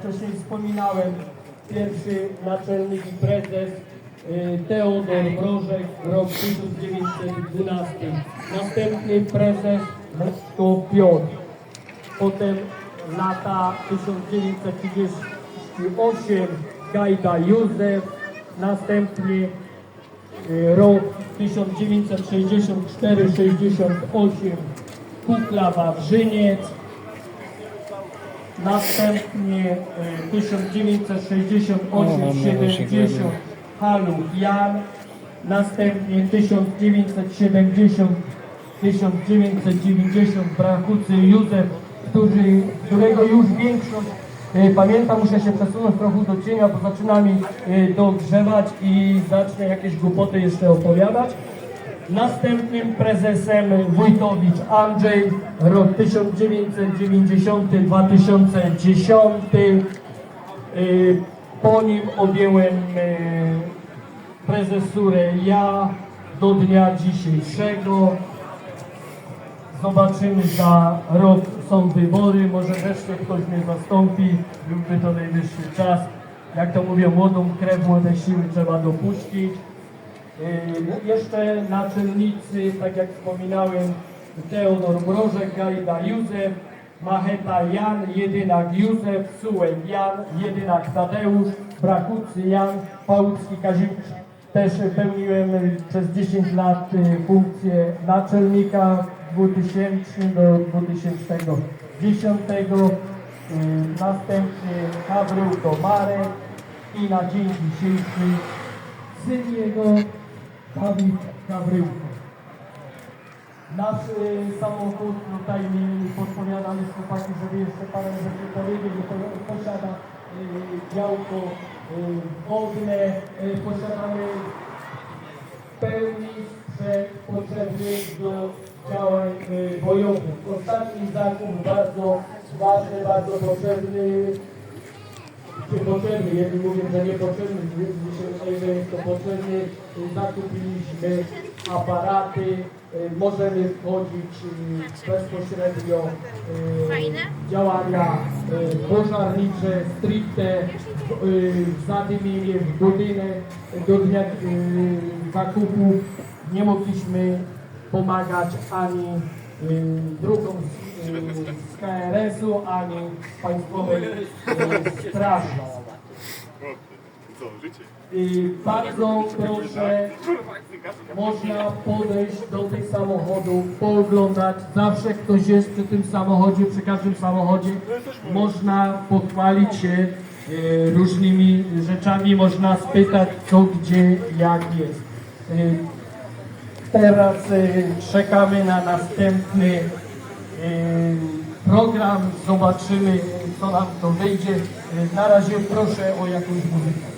wcześniej wspominałem, pierwszy naczelnik i prezes y, Teodor Mrożek, rok 1912. Następny prezes Leszko Piotr. Potem lata 1938 Gajda Józef, następnie y, rok 1964-68 Kukla Wawrzyniec, następnie y, 1968-70 Halu Jan, następnie 1970 1990 Brachucy Józef, który, którego już większość y, pamiętam, muszę się przesunąć trochę do cienia, bo zaczyna mi y, dogrzewać i zacznę jakieś głupoty jeszcze opowiadać. Następnym prezesem Wójtowicz Andrzej, rok 1990-2010. Y, Po nim objęłem y, prezesurę ja do dnia dzisiejszego. Zobaczymy za rok są wybory, może wreszcie ktoś mnie zastąpi, byłby to najwyższy czas. Jak to mówią, młodą krew, młode siły trzeba dopuścić. Yy, Jeszcze naczelnicy, tak jak wspominałem, Teodor Mrożek, Gajda Józef, Macheta Jan, Jedynak Józef, Sułek Jan, Jedynak Tadeusz, Brakucy Jan, Pałucki Kazimierz. Też pełniłem przez 10 lat y, funkcję naczelnika 2000 do 2010. Y, Następnie Gabrył to Marek i na dzień dzisiejszy syn jego Dawid Gabryłko. Nasz y, samochód, tutaj mi podpowiadali z chłopaki, żeby jeszcze parę rzeczy powiedzieć, że po- posiada y, działko y, y, posiadamy w pełni sprzęt potrzebny do działań y, bojowych. Ostatni zakup bardzo ważny, bardzo potrzebny, potrzebny, jedni mówią, że niepotrzebny, jest to potrzebny. Y, Zakupiliśmy aparaty, y, możemy wchodzić y, bezpośrednio w działania y, pożarnicze, stricte zadymienie w budynek do dnia zakupu. Nie mogliśmy pomagać ani drugą z, KRS-u, ani Państwowej życie? I bardzo proszę, można podejść do tych samochodów, pooglądać. Zawsze ktoś jest przy tym samochodzie, przy każdym samochodzie. Można pochwalić się e, różnymi rzeczami, można spytać co, gdzie, jak jest. E, Teraz e, czekamy na następny program, zobaczymy co nam to wyjdzie. Na razie proszę o jakąś muzykę.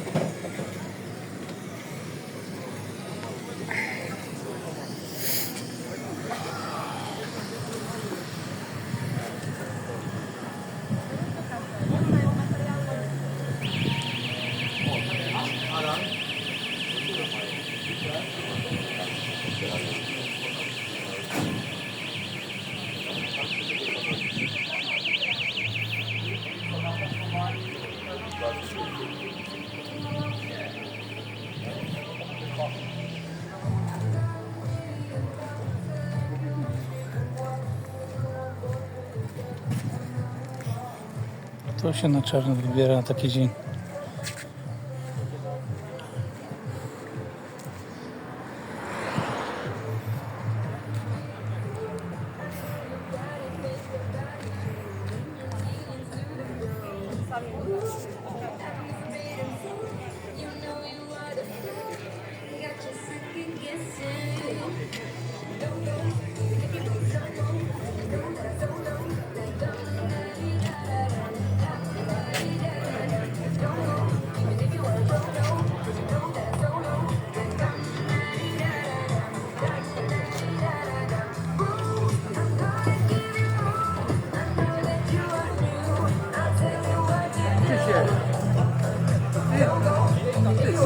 To się na czarno wybiera na taki dzień.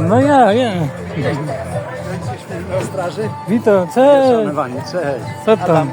No ja, ja. Straży? Witam, cześć. Cześć. Co tam?